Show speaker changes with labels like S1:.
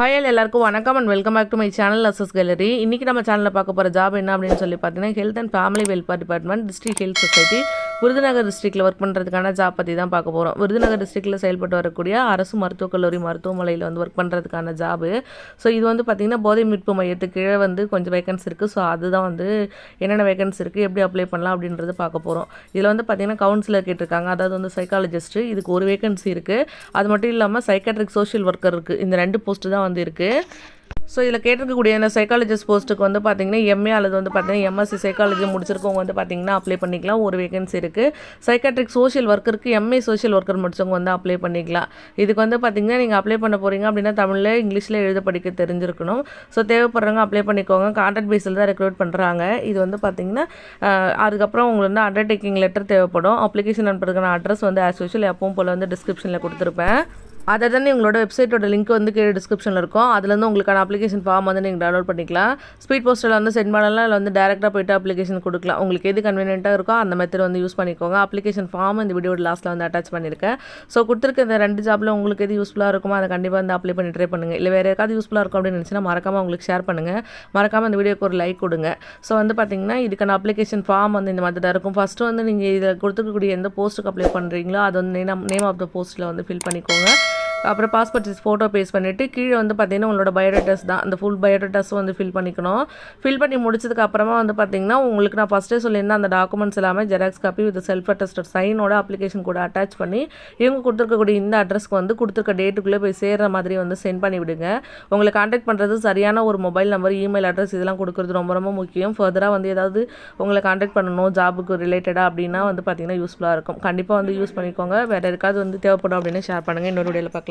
S1: Hi எல்லாருக்கும் வணக்கம் and welcome back to my channel access gallery இன்றைக்கி நம்ம சேனலில் பார்க்க போகிற ஜாப் என்ன அப்படின்னு சொல்லி பார்த்தீங்கன்னா health and family welfare department district health society Virudhunagar டிஸ்ட்ரிக்ட்டில் work பண்ணுறதுக்கான ஜாப் பற்றி தான் பார்க்க போகிறோம் விருதுநகர் டிஸ்ட்ரிக்டில் செயல்பட்டு வரக்கூடிய அரசு மருத்துவக் கல்லூரி மருத்துவமனையில் வந்து ஒர்க் பண்ணுறதுக்கான ஜாபு ஸோ இது வந்து பார்த்திங்கன்னா போதை மீட்பு மையத்துக்கு கீழே வந்து கொஞ்சம் வேகன்ஸ் இருக்குது ஸோ அதுதான் வந்து என்னென்ன வேகன்ஸ் இருக்குது எப்படி அப்ளை பண்ணலாம் அப்படின்றது பார்க்க போகிறோம் இதில் வந்து பார்த்திங்கன்னா கவுன்சிலர் கேட்டிருக்காங்க. அதாவது வந்து சைக்காலஜிஸ்ட்டு இதுக்கு ஒரு வேகன்சி இருக்குது அது மட்டும் இல்லாமல் சைக்காட்ரிக் சோஷியல் ஒர்க்கர் இருக்குது இந்த ரெண்டு போஸ்ட்டு தான் வந்து இருக்குது ஸோ இதில் கேட்டிருக்கக்கூடிய இந்த சைக்காலஜிஸ்ட் போஸ்ட்டுக்கு வந்து பார்த்தீங்கன்னா எம்ஏ அல்லது வந்து பார்த்தீங்கன்னா எம்எஸ்சி சைக்காலஜி முடிச்சிருக்கவங்க வந்து பார்த்திங்கன்னா அப்ளை பண்ணிக்கலாம். ஒரு வேகன்சி இருக்குது சைக்காட்ரிக் சோஷியல் ஒர்க்கருக்கு எம்ஏ சோஷியல் ஒர்க்கர் முடிச்சவங்க வந்து அப்ளை பண்ணிக்கலாம். இதுக்கு வந்து பார்த்தீங்கன்னா நீங்கள் அப்ளை பண்ண போகிறீங்க அப்படின்னா தமிழில் இங்கிலீஷில் எழுத படிக்க தெரிஞ்சிருக்கணும். ஸோ தேவைப்படுறவங்க அப்ளை பண்ணிக்கோங்க. கான்ட்ராக்ட் பேஸில் தான் ரெக்ரூட் பண்ணுறாங்க இது வந்து பார்த்தீங்கன்னா அதுக்கப்புறம் உங்களுக்கு வந்து அண்டர்டேக்கிங் லெட்டர் தேவைப்படும். அப்ளிகேஷன் அனுப்புறதுக்கான அட்ரஸ் வந்து ஆஸ் யூஷுவல் எப்பவும் போல் வந்து டிஸ்கிரிப்ஷனில் கொடுத்துருப்பேன். அதை தானே உங்களோட வெப்சைட்டோட லிங்க் வந்து கீழே டிஸ்கிரிப்ஷனில் இருக்கும். அதுலேருந்து உங்களுக்கான அப்ளிகேஷன் ஃபார்ம் வந்து நீங்கள் டவுன்லோட் பண்ணிக்கலாம். ஸ்பீட் போஸ்ட்டில் வந்து சென்ட் பண்ணலாம். இல்லை வந்து டேரெக்டாக போயிட்டு அப்ளிகேஷன் கொடுக்கலாம். உங்களுக்கு எது கன்வீனியன்ட்டாக இருக்கோ அந்த மெத்தட் வந்து யூஸ் பண்ணிக்கோங்க. அப்ளிகேஷன் ஃபார்ம் இந்த வீடியோட லாஸ்ட்டில் வந்து அட்டாச் பண்ணியிருக்கேன் ஸோ கொடுத்துருக்க இந்த ரெண்டு ஜாப்பில் உங்களுக்கு எது யூஸ்ஃபுல்லாக இருக்குமோ அதை கண்டிப்பாக வந்து அப்ளை பண்ணி ட்ரை பண்ணுங்கள் இல்லை வேறு ஏதாவது யூஸ்ஃபுல்லாக இருக்கும் அப்படின்னு நினச்சினா மறக்காமல் உங்களுக்கு ஷேர் பண்ணுங்கள் மறக்காமல் இந்த வீடியோக்கு ஒரு லைக் கொடுங்க. ஸோ வந்து பார்த்தீங்கன்னா இதுக்கான அப்ளிகேஷன் ஃபார்ம் வந்து இந்த மாதிரி தான் இருக்கும். ஃபஸ்ட்டு வந்து நீங்கள் இதில் கொடுத்துருக்கக்கூடிய எந்த போஸ்ட்டுக்கு அப்ளை பண்ணுறீங்களோ அது வந்து நேம் நேம் ஆஃப் த போஸ்ட்டில் வந்து ஃபில் பண்ணிக்கோங்க. அப்புறம் பாஸ்போர்ட் சைஸ் ஃபோட்டோ பேஸ்ட் பண்ணிவிட்டு கீழே வந்து பார்த்திங்கன்னா உங்களோட பயோடேட்டாஸ் தான். அந்த ஃபுல் பயோடேட்டாஸ் வந்து ஃபில் பண்ணிக்கணும். ஃபில் பண்ணி முடிச்சதுக்கு அப்புறமா வந்து பார்த்தீங்கன்னா உங்களுக்கு நான் ஃபஸ்ட்டே சொல்லியிருந்தேன் அந்த டாக்குமெண்ட்ஸ் எல்லாமே xerox copy with self attested சைனோட application கூட அட்டாச் பண்ணி இவங்க கொடுத்துருக்கக்கூடிய இந்த அட்ரஸ்க்கு வந்து கொடுத்துருக்க டேட்டுக்குள்ளே போய் சேர்ற மாதிரி வந்து சென்ட் பண்ணி விடுங்க. உங்களை காண்டாக்ட் பண்ணுறது சரியான ஒரு மொபைல் நம்பர் இமெயில் அட்ரஸ் இதெல்லாம் கொடுக்குறது ரொம்ப ரொம்ப முக்கியம். ஃபர்தராக வந்து ஏதாவது உங்களை காண்டாக்ட் பண்ணணும் ஜாபுக்கு ரிலேட்டடாக அப்படின்னா வந்து பார்த்தீங்கன்னா யூஸ்ஃபுல்லாக இருக்கும். கண்டிப்பாக வந்து யூஸ் பண்ணிக்கோங்க. வேறு யாருக்காவது வந்து தேவைப்படும் அப்படின்னு ஷேர் பண்ணுங்கள் இன்னொரு வீடியோவில் பார்க்கலாம்.